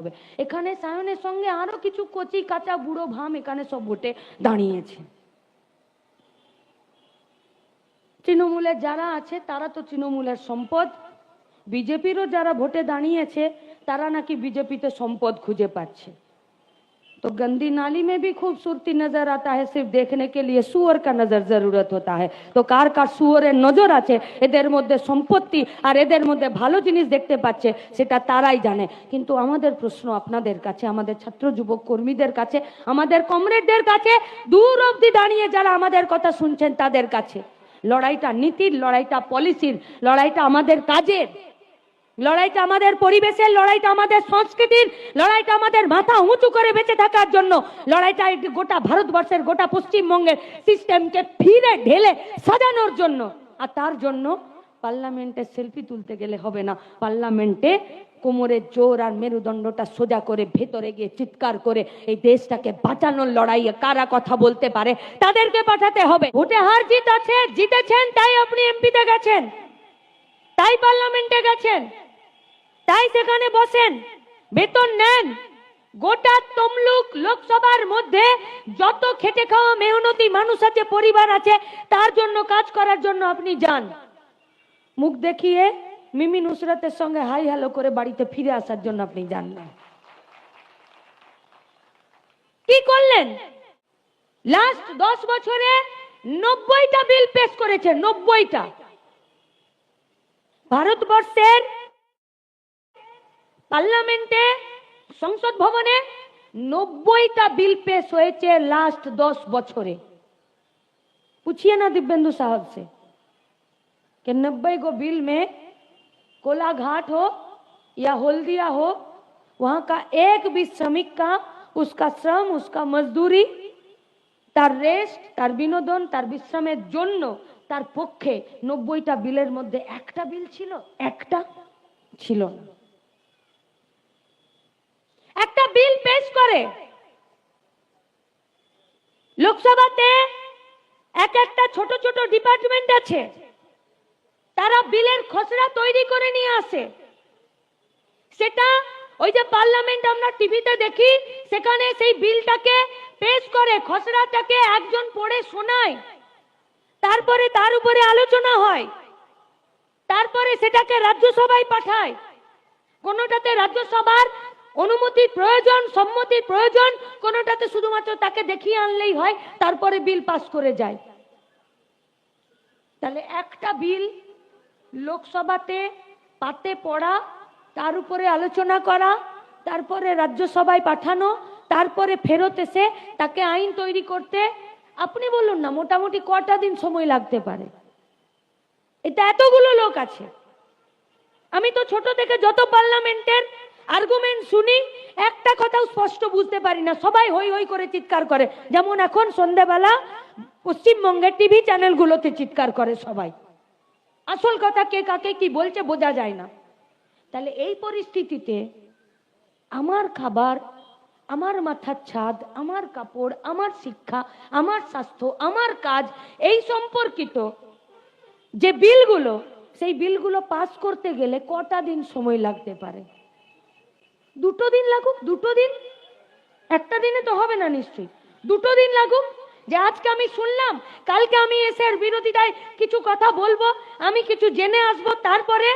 হবে। এখানে সায়নের সঙ্গে আরও কিছু কচি, কাঁচা, বুড়ো, ভাম এখানে সব ভোটে দাঁড়িয়েছে। তৃণমূলের যারা আছে, তারা তো তৃণমূলের সম্পদ। বিজেপিরও যারা ভোটে দাঁড়িয়েছে, তারা নাকি বিজেপিতে সম্পদ খুঁজে পাচ্ছে। तो गंदी नाली में भी खूबसूरती नजर आता है सिर्फ देखने के लिए सुअर का नजर जरूरत होता है তো কার কার সুয়রের নজর আছে এদের মধ্যে সম্পত্তি আর এদের মধ্যে ভালো জিনিস দেখতে পাচ্ছে সেটা তারাই জানে কিন্তু আমাদের প্রশ্ন আপনাদের কাছে আমাদের ছাত্র যুবক কর্মীদের কাছে আমাদের কমরেডদের কাছে দূর অবধি দাঁড়িয়ে যারা আমাদের কথা শুনছেন তাদের কাছে লড়াইটা নীতির লড়াইটা পলিসির লড়াইটা আমাদের কাজের লড়াইটা আমাদের পরিবেশের, লড়াইটা আমাদের সংস্কৃতির, লড়াইটা আমাদের মাথা উঁচু করে বেঁচে থাকার জন্য লড়াইটা গোটা ভারতবর্ষের, গোটা পশ্চিমবঙ্গের সিস্টেমকে ফিরে ঢেলে সাজানোর জন্য। আর তার জন্য পার্লামেন্টে সেলফি তুলতে গেলে হবে না। পার্লামেন্টে কোমরের জোর আর মেরুদণ্ডটা সোজা করে ভেতরে গিয়ে চিৎকার করে এই দেশটাকে বাঁচানোর লড়াইয়ে কারা কথা বলতে পারে তাদেরকে পাঠাতে হবে। ভোটে হার জিত আছে, জিতেছেন, তাই আপনি এমপিতে গেছেন। তাই পার্লামেন্টে গেছেন। তাই সেখানে বসেন। বেতন নেন। গোটা তমলুক লোকসভার মধ্যে যত খেটে খাওয়া মেহনতি মানুষ আছে, পরিবার আছে, তার জন্য কাজ করার জন্য আপনি যান। মুখ দেখিয়ে মিমি নুসরাতের সঙ্গে হাই হ্যালো করে বাড়িতে ফিরে আসার জন্য আপনি যান না। কি করলেন? লাস্ট দশ বছরে নব্বইটা বিল পেশ করেছে নব্বইটা। ভারতবর্ষের পার্লামেন্টে, সংসদ ভবনে নব্বইটা বিল পেশ হয়েছে লাস্ট দশ বছরে। পুছিয়ে না দিব্যেন্দু সাহেব সে। কে নব্বই গো বিল में কোলাঘাট हो या হলদিয়া हो वहां এক বি भी श्रमिक का उसका श्रम মজদুরি, তার রেস্ট, তার বিনোদন, তার বিশ্রামের জন্য, তার পক্ষে নব্বইটা বিলের মধ্যে একটা বিল ছিল? একটা ছিল না। করে। লোকসভাতে এক একটা ছোট ছোট ডিপার্টমেন্ট আছে। তারা বিলের খসড়া তৈরি করে নিয়ে আসে। সেটা ওই যে পার্লামেন্ট আমরা টিভিতে দেখি, সেখানে সেই বিলটাকে পেশ করে, খসড়াটাকে একজন পড়ে শোনায়। তারপরে তার উপরে আলোচনা হয়। তারপরে সেটাকে রাজ্যসভায় পাঠায়। কোনোটাতে রাজ্যসভার অনুমতির প্রয়োজন, সম্মতির প্রয়োজন, কোনোটাতে শুধুমাত্র তাকে দেখিয়ে আনলেই হয়, তারপরে বিল পাস করে যায়। তাহলে একটা বিল লোকসভাতে পাতে পড়া, তার উপরে আলোচনা করা, তারপরে রাজ্যসভায় পাঠানো, তারপরে ফেরত এসে তাকে আইন তৈরি করতে, আপনি বলুন না, মোটামুটি কটা দিন সময় লাগতে পারে? এটা এতগুলো লোক আছে। আমি তো ছোট থেকে যত পার্লামেন্টের আর্গুমেন্ট শুনি, একটা কথাও স্পষ্ট বুঝতে পারি না। সবাই হই হই করে চিৎকার করে। যেমন এখন সন্ধ্যাবেলা পশ্চিমবঙ্গের টিভি চ্যানেলগুলোতে চিৎকার করে সবাই। আসল কথা কে কাকে কি বলছে বোঝা যায় না। তাহলে এই পরিস্থিতিতে আমার খাবার, আমার মাথার ছাদ, আমার কাপড়, আমার শিক্ষা, আমার স্বাস্থ্য, আমার কাজ, এই সম্পর্কিত যে বিলগুলো, সেই বিলগুলো পাস করতে গেলে কটা দিন সময় লাগতে পারে? দুটো দিন লাগুক, দুটো দিন? একটা দিনে তো হবে না নিশ্চয়ই। দুটো দিন লাগুক? যে আজকে আমি শুনলাম, কালকে আমি এসে এর বিরোধিতায় কিছু কথা বলব, আমি কিছু জেনে আসব, তারপরে